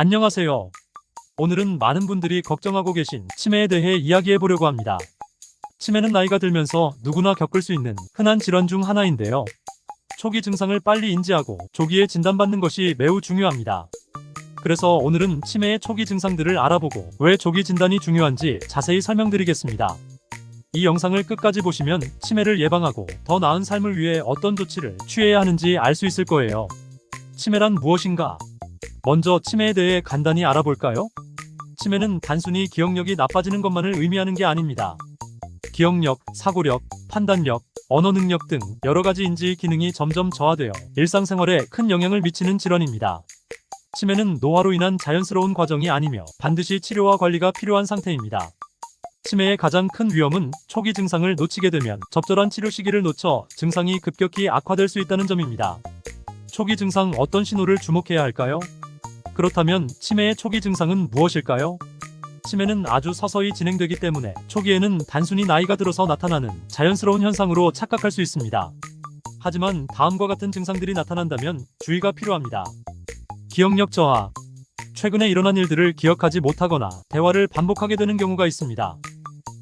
안녕하세요. 오늘은 많은 분들이 걱정하고 계신 치매에 대해 이야기해 보려고 합니다. 치매는 나이가 들면서 누구나 겪을 수 있는 흔한 질환 중 하나인데요. 초기 증상을 빨리 인지하고 조기에 진단받는 것이 매우 중요합니다. 그래서 오늘은 치매의 초기 증상들을 알아보고 왜 조기 진단이 중요한지 자세히 설명드리겠습니다. 이 영상을 끝까지 보시면 치매를 예방하고 더 나은 삶을 위해 어떤 조치를 취해야 하는지 알 수 있을 거예요. 치매란 무엇인가? 먼저 치매에 대해 간단히 알아볼까요? 치매는 단순히 기억력이 나빠지는 것만을 의미하는 게 아닙니다. 기억력, 사고력, 판단력, 언어 능력 등 여러 가지 인지 기능이 점점 저하되어 일상생활에 큰 영향을 미치는 질환입니다. 치매는 노화로 인한 자연스러운 과정이 아니며 반드시 치료와 관리가 필요한 상태입니다. 치매의 가장 큰 위험은 초기 증상을 놓치게 되면 적절한 치료 시기를 놓쳐 증상이 급격히 악화될 수 있다는 점입니다. 초기 증상 어떤 신호를 주목해야 할까요? 그렇다면 치매의 초기 증상은 무엇일까요? 치매는 아주 서서히 진행되기 때문에 초기에는 단순히 나이가 들어서 나타나는 자연스러운 현상으로 착각할 수 있습니다. 하지만 다음과 같은 증상들이 나타난다면 주의가 필요합니다. 기억력 저하. 최근에 일어난 일들을 기억하지 못하거나 대화를 반복하게 되는 경우가 있습니다.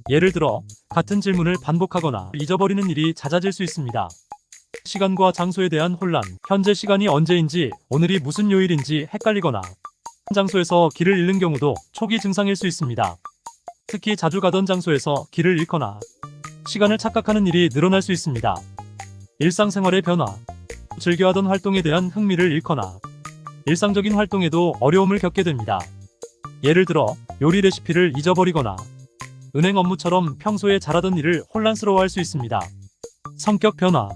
예를 들어 같은 질문을 반복하거나 잊어버리는 일이 잦아질 수 있습니다. 시간과 장소에 대한 혼란, 현재 시간이 언제인지, 오늘이 무슨 요일인지 헷갈리거나 장소에서 길을 잃는 경우도 초기 증상일 수 있습니다. 특히 자주 가던 장소에서 길을 잃거나 시간을 착각하는 일이 늘어날 수 있습니다. 일상생활의 변화, 즐겨하던 활동에 대한 흥미를 잃거나 일상적인 활동에도 어려움을 겪게 됩니다. 예를 들어 요리 레시피를 잊어버리거나 은행 업무처럼 평소에 잘하던 일을 혼란스러워할 수 있습니다. 성격 변화,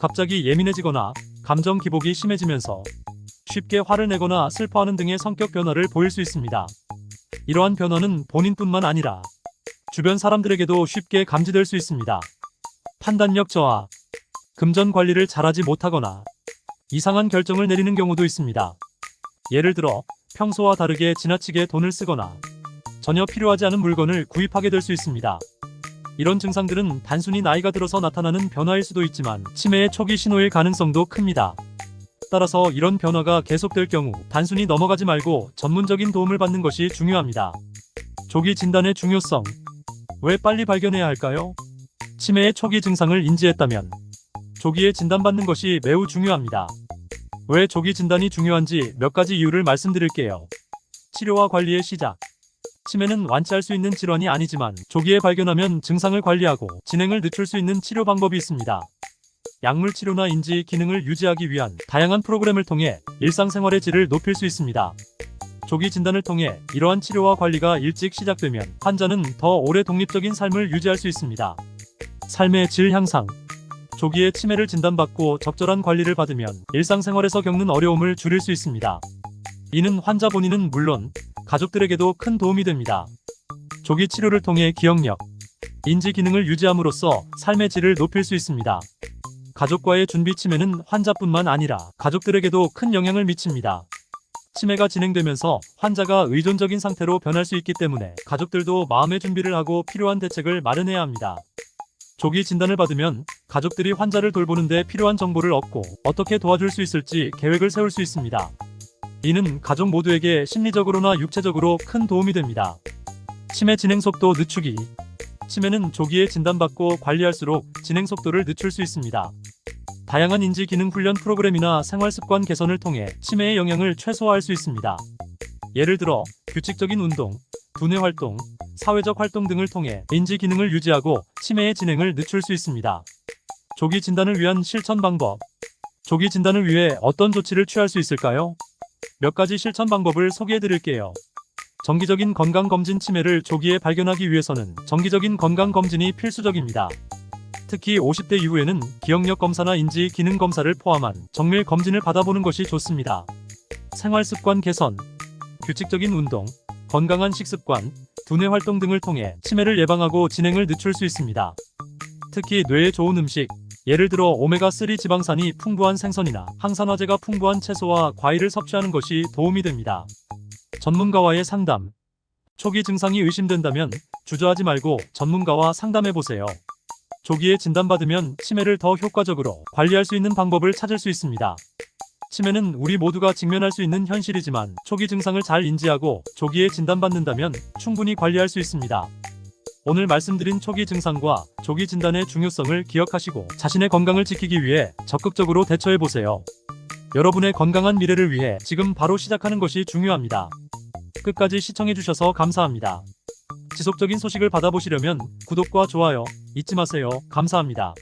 갑자기 예민해지거나 감정 기복이 심해지면서 쉽게 화를 내거나 슬퍼하는 등의 성격 변화를 보일 수 있습니다. 이러한 변화는 본인뿐만 아니라 주변 사람들에게도 쉽게 감지될 수 있습니다. 판단력 저하, 금전 관리를 잘하지 못하거나 이상한 결정을 내리는 경우도 있습니다. 예를 들어 평소와 다르게 지나치게 돈을 쓰거나 전혀 필요하지 않은 물건을 구입하게 될 수 있습니다. 이런 증상들은 단순히 나이가 들어서 나타나는 변화일 수도 있지만 치매의 초기 신호일 가능성도 큽니다. 따라서 이런 변화가 계속될 경우 단순히 넘어가지 말고 전문적인 도움을 받는 것이 중요합니다. 조기 진단의 중요성. 왜 빨리 발견해야 할까요? 치매의 초기 증상을 인지했다면 조기에 진단받는 것이 매우 중요합니다. 왜 조기 진단이 중요한지 몇 가지 이유를 말씀드릴게요. 치료와 관리의 시작. 치매는 완치할 수 있는 질환이 아니지만 조기에 발견하면 증상을 관리하고 진행을 늦출 수 있는 치료 방법이 있습니다. 약물 치료나 인지 기능을 유지하기 위한 다양한 프로그램을 통해 일상생활의 질을 높일 수 있습니다. 조기 진단을 통해 이러한 치료와 관리가 일찍 시작되면 환자는 더 오래 독립적인 삶을 유지할 수 있습니다. 삶의 질 향상. 조기에 치매를 진단받고 적절한 관리를 받으면 일상생활에서 겪는 어려움을 줄일 수 있습니다. 이는 환자 본인은 물론 가족들에게도 큰 도움이 됩니다. 조기 치료를 통해 기억력, 인지 기능을 유지함으로써 삶의 질을 높일 수 있습니다. 가족과의 준비 치매는 환자뿐만 아니라 가족들에게도 큰 영향을 미칩니다. 치매가 진행되면서 환자가 의존적인 상태로 변할 수 있기 때문에 가족들도 마음의 준비를 하고 필요한 대책을 마련해야 합니다. 조기 진단을 받으면 가족들이 환자를 돌보는데 필요한 정보를 얻고 어떻게 도와줄 수 있을지 계획을 세울 수 있습니다. 이는 가족 모두에게 심리적으로나 육체적으로 큰 도움이 됩니다. 치매 진행 속도 늦추기. 치매는 조기에 진단받고 관리할수록 진행 속도를 늦출 수 있습니다. 다양한 인지 기능 훈련 프로그램이나 생활 습관 개선을 통해 치매의 영향을 최소화할 수 있습니다. 예를 들어 규칙적인 운동, 두뇌 활동, 사회적 활동 등을 통해 인지 기능을 유지하고 치매의 진행을 늦출 수 있습니다. 조기 진단을 위한 실천 방법. 조기 진단을 위해 어떤 조치를 취할 수 있을까요? 몇 가지 실천 방법을 소개해 드릴게요. 정기적인 건강검진 치매를 조기에 발견하기 위해서는 정기적인 건강검진이 필수적입니다. 특히 50대 이후에는 기억력 검사나 인지 기능 검사를 포함한 정밀 검진을 받아보는 것이 좋습니다. 생활 습관 개선, 규칙적인 운동, 건강한 식습관, 두뇌 활동 등을 통해 치매를 예방하고 진행을 늦출 수 있습니다. 특히 뇌에 좋은 음식, 예를 들어 오메가3 지방산이 풍부한 생선이나 항산화제가 풍부한 채소와 과일을 섭취하는 것이 도움이 됩니다. 전문가와의 상담. 초기 증상이 의심된다면 주저하지 말고 전문가와 상담해 보세요. 조기에 진단받으면 치매를 더 효과적으로 관리할 수 있는 방법을 찾을 수 있습니다. 치매는 우리 모두가 직면할 수 있는 현실이지만 초기 증상을 잘 인지하고 조기에 진단받는다면 충분히 관리할 수 있습니다. 오늘 말씀드린 초기 증상과 조기 진단의 중요성을 기억하시고 자신의 건강을 지키기 위해 적극적으로 대처해 보세요. 여러분의 건강한 미래를 위해 지금 바로 시작하는 것이 중요합니다. 끝까지 시청해 주셔서 감사합니다. 지속적인 소식을 받아보시려면 구독과 좋아요 잊지 마세요. 감사합니다.